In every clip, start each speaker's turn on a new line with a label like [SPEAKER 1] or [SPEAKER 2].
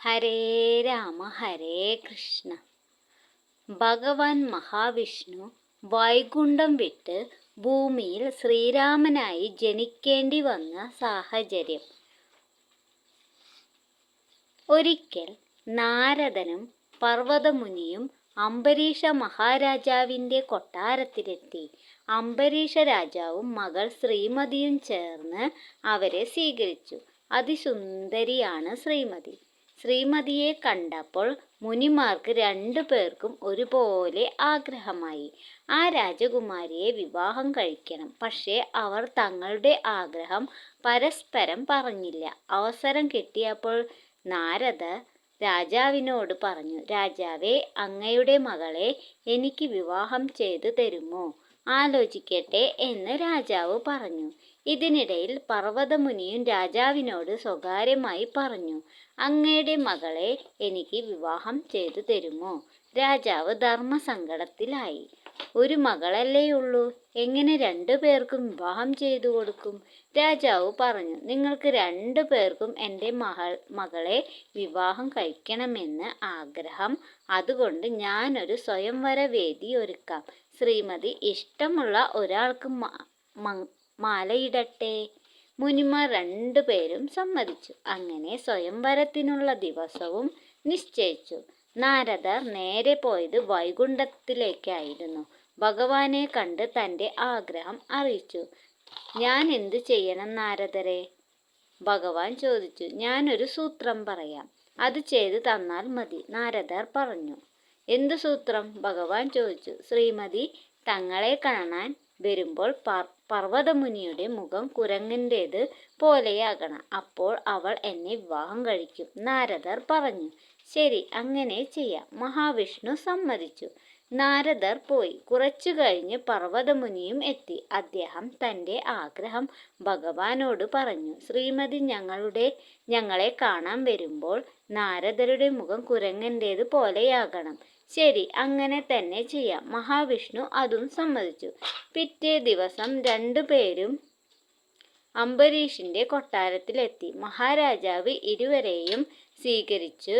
[SPEAKER 1] ഹരേ രാമ ഹരേ കൃഷ്ണ. ഭഗവാൻ മഹാവിഷ്ണു വൈകുണ്ഠം വിട്ട് ഭൂമിയിൽ ശ്രീരാമനായി ജനിക്കേണ്ടി വന്ന സാഹചര്യം. ഒരിക്കൽ നാരദനും പർവതമുനിയും അംബരീഷ മഹാരാജാവിന്റെ കൊട്ടാരത്തിലെത്തി. അംബരീഷ രാജാവും മകൾ ശ്രീമതിയും ചേർന്ന് അവരെ സ്വീകരിച്ചു. അതിസുന്ദരിയാണ് ശ്രീമതി. ശ്രീമതിയെ കണ്ടപ്പോൾ മുനിമാർക്ക് രണ്ടു പേർക്കും ഒരുപോലെ ആഗ്രഹമായി. ആ രാജകുമാരിയെ വിവാഹം കഴിക്കണം. പക്ഷേ അവർ തങ്ങളുടെ ആഗ്രഹം പരസ്പരം പറഞ്ഞില്ല. അവസരം കിട്ടിയപ്പോൾ നാരദ രാജാവിനോട് പറഞ്ഞു രാജാവേ അങ്ങയുടെ മകളെ എനിക്ക് വിവാഹം ചെയ്തു തരുമോ? ആലോചിക്കട്ടെ എന്ന് രാജാവ് പറഞ്ഞു. ഇതിനിടയിൽ പർവതമുനിയും രാജാവിനോട് സ്വകാര്യമായി പറഞ്ഞു അങ്ങയുടെ മകളെ എനിക്ക് വിവാഹം ചെയ്തു തരുമോ? രാജാവ് ധർമ്മസങ്കടത്തിലായി. ഒരു മകളല്ലേ ഉള്ളൂ. എങ്ങനെ രണ്ടു പേർക്കും വിവാഹം ചെയ്തു കൊടുക്കും? രാജാവ് പറഞ്ഞു നിങ്ങൾക്ക് രണ്ടു പേർക്കും എന്റെ മകൾ മകളെ വിവാഹം കഴിക്കണമെന്ന് ആഗ്രഹം. അതുകൊണ്ട് ഞാനൊരു സ്വയംവര വേദി ഒരുക്കാം. ശ്രീമതി ഇഷ്ടമുള്ള ഒരാൾക്ക് മാലയിടട്ടെ. മുനിമാർ രണ്ടുപേരും സമ്മതിച്ചു. അങ്ങനെ സ്വയംവരത്തിനുള്ള ദിവസവും നിശ്ചയിച്ചു. നാരദർ നേരെ പോയത് വൈകുണ്ഠത്തിലേക്കായിരുന്നു. ഭഗവാനെ കണ്ട് തന്റെ ആഗ്രഹം അറിയിച്ചു. ഞാൻ എന്തു ചെയ്യണം നാരദരെ? ഭഗവാൻ ചോദിച്ചു. ഞാനൊരു സൂത്രം പറയാം. അത് ചെയ്തു തന്നാൽ മതി നാരദർ പറഞ്ഞു. എന്തു സൂത്രം? ഭഗവാൻ ചോദിച്ചു. ശ്രീമതി തങ്ങളെ കാണാൻ വരുമ്പോൾ പർവതമുനിയുടെ മുഖം കുരങ്ങിന്റേത് പോലെയാകണം. അപ്പോൾ അവൾ എന്നെ വിവാഹം കഴിക്കും. നാരദർ പറഞ്ഞു. ശരി അങ്ങനെ ചെയ്യാം. മഹാവിഷ്ണു സമ്മതിച്ചു. നാരദർ പോയി. കുറച്ചു കഴിഞ്ഞ് പർവതമുനിയും എത്തി. അദ്ദേഹം തന്റെ ആഗ്രഹം ഭഗവാനോട് പറഞ്ഞു. ശ്രീമതി ഞങ്ങളുടെ ഞങ്ങളെ കാണാൻ വരുമ്പോൾ നാരദരുടെ മുഖം കുരങ്ങന്റേത് പോലെയാകണം. ശരി അങ്ങനെ തന്നെ ചെയ്യാം. മഹാവിഷ്ണു അതും സമ്മതിച്ചു. പിറ്റേ ദിവസം രണ്ടുപേരും അംബരീഷിന്റെ കൊട്ടാരത്തിലെത്തി. മഹാരാജാവ് ഇരുവരെയും സ്വീകരിച്ചു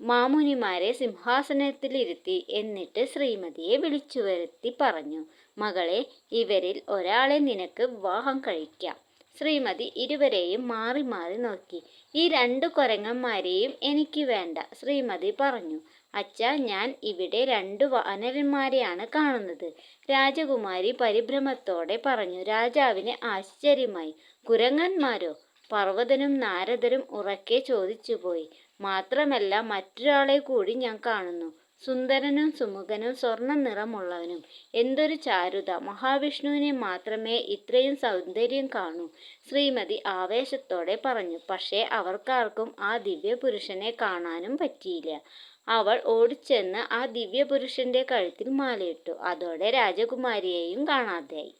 [SPEAKER 1] മാമുനിമാരെ സിംഹാസനത്തിലിരുത്തി എന്നിട്ട് ശ്രീമതിയെ വിളിച്ചു വരുത്തി പറഞ്ഞു മകളെ ഇവരിൽ ഒരാളെ നിനക്ക് വിവാഹം കഴിക്കാം. ശ്രീമതി ഇരുവരെയും മാറി മാറി നോക്കി ഈ രണ്ടു കൊരങ്ങന്മാരെയും എനിക്ക് വേണ്ട ശ്രീമതി പറഞ്ഞു അച്ഛ ഞാൻ ഇവിടെ രണ്ട് വാനരന്മാരെയാണ് കാണുന്നത്. രാജകുമാരി പരിഭ്രമത്തോടെ പറഞ്ഞു രാജാവിന് ആശ്ചര്യമായി. കുരങ്ങന്മാരോ? പർവതനും നാരദരും ഉറക്കെ ചോദിച്ചുപോയി. മാത്രമല്ല മറ്റൊരാളെ കൂടി ഞാൻ കാണുന്നു. സുന്ദരനും സുമുഖനും സ്വർണ നിറമുള്ളവനും. എന്തൊരു ചാരുത. മഹാവിഷ്ണുവിനെ മാത്രമേ ഇത്രയും സൗന്ദര്യം കാണൂ. ശ്രീമതി ആവേശത്തോടെ പറഞ്ഞു. പക്ഷേ അവർക്കാർക്കും ആ ദിവ്യ പുരുഷനെ കാണാനും പറ്റിയില്ല. അവൾ ഓടിച്ചെന്ന് ആ ദിവ്യ പുരുഷന്റെ കഴുത്തിൽ മാലയിട്ടു. അതോടെ രാജകുമാരിയെയും കാണാതെയായി.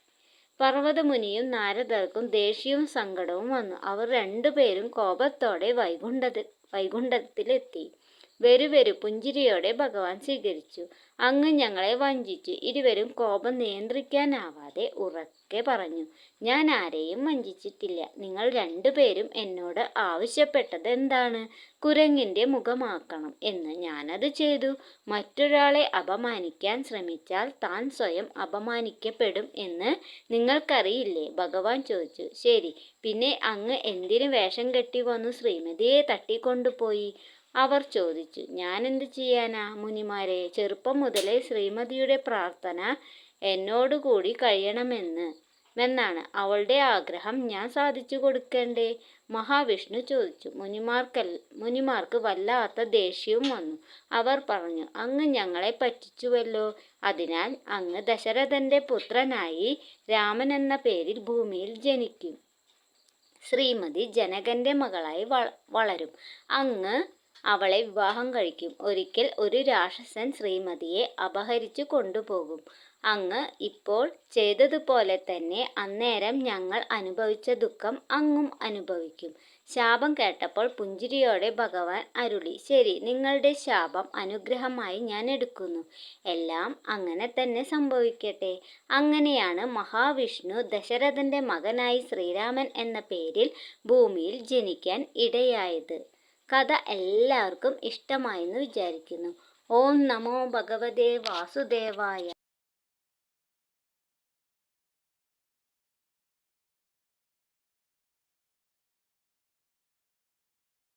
[SPEAKER 1] പർവതമുനിയും നാരദർക്കും ദേഷ്യവും സങ്കടവും വന്നു. അവർ രണ്ടുപേരും കോപത്തോടെ വൈകുണ്ഠത്തിൽ വൈകുണ്ഠത്തിലെത്തി. വരൂ വരൂ പുഞ്ചിരിയോടെ ഭഗവാൻ സ്വീകരിച്ചു. അങ്ങ് ഞങ്ങളെ വഞ്ചിച്ചു. ഇരുവരും കോപം നിയന്ത്രിക്കാനാവാതെ ഉറക്കെ പറഞ്ഞു ഞാൻ ആരെയും വഞ്ചിച്ചിട്ടില്ല. നിങ്ങൾ രണ്ടുപേരും എന്നോട് ആവശ്യപ്പെട്ടത് എന്താണ്? കുരങ്ങിന്റെ മുഖമാക്കണം എന്ന് ഞാനത് ചെയ്തു. മറ്റൊരാളെ അപമാനിക്കാൻ ശ്രമിച്ചാൽ താൻ സ്വയം അപമാനിക്കപ്പെടും എന്ന് നിങ്ങൾക്കറിയില്ലേ? ഭഗവാൻ ചോദിച്ചു. ശരി. പിന്നെ അങ്ങ് എന്തിനു വേഷം കെട്ടി വന്നു ശ്രീമതിയെ തട്ടിക്കൊണ്ടുപോയി? അവർ ചോദിച്ചു ഞാനെന്ത് ചെയ്യാനാ മുനിമാരെ? ചെറുപ്പം മുതലേ ശ്രീമതിയുടെ പ്രാർത്ഥന എന്നോടുകൂടി കഴിയണമെന്ന് എന്നാണ്. അവളുടെ ആഗ്രഹം ഞാൻ സാധിച്ചു കൊടുക്കേണ്ടേ? മഹാവിഷ്ണു ചോദിച്ചു. മുനിമാർക്കൽ മുനിമാർക്ക് വല്ലാത്ത ദേഷ്യവും വന്നു. അവർ പറഞ്ഞു അങ്ങ് ഞങ്ങളെ പറ്റിച്ചുവല്ലോ. അതിനാൽ അങ്ങ് ദശരഥന്റെ പുത്രനായി രാമൻ എന്ന പേരിൽ ഭൂമിയിൽ ജനിക്കും. ശ്രീമതി ജനകന്റെ മകളായി വളരും. അങ്ങ് അവളെ വിവാഹം കഴിക്കും. ഒരിക്കൽ ഒരു രാക്ഷസൻ ശ്രീമതിയെ അപഹരിച്ചു കൊണ്ടുപോകും. അങ്ങ് ഇപ്പോൾ ചെയ്തതുപോലെ തന്നെ അന്നേരം ഞങ്ങൾ അനുഭവിച്ച ദുഃഖം അങ്ങും അനുഭവിക്കും. ശാപം കേട്ടപ്പോൾ പുഞ്ചിരിയോടെ ഭഗവാൻ അരുളി ശരി നിങ്ങളുടെ ശാപം അനുഗ്രഹമായി ഞാൻ എടുക്കുന്നു. എല്ലാം അങ്ങനെ തന്നെ സംഭവിക്കട്ടെ. അങ്ങനെയാണ് മഹാവിഷ്ണു ദശരഥന്റെ മകനായി ശ്രീരാമൻ എന്ന പേരിൽ ഭൂമിയിൽ ജനിക്കാൻ ഇടയായത്. കഥ എല്ലാവർക്കും ഇഷ്ടമായെന്ന് വിചാരിക്കുന്നു. ഓം നമോ ഭഗവതേ വാസുദേവായ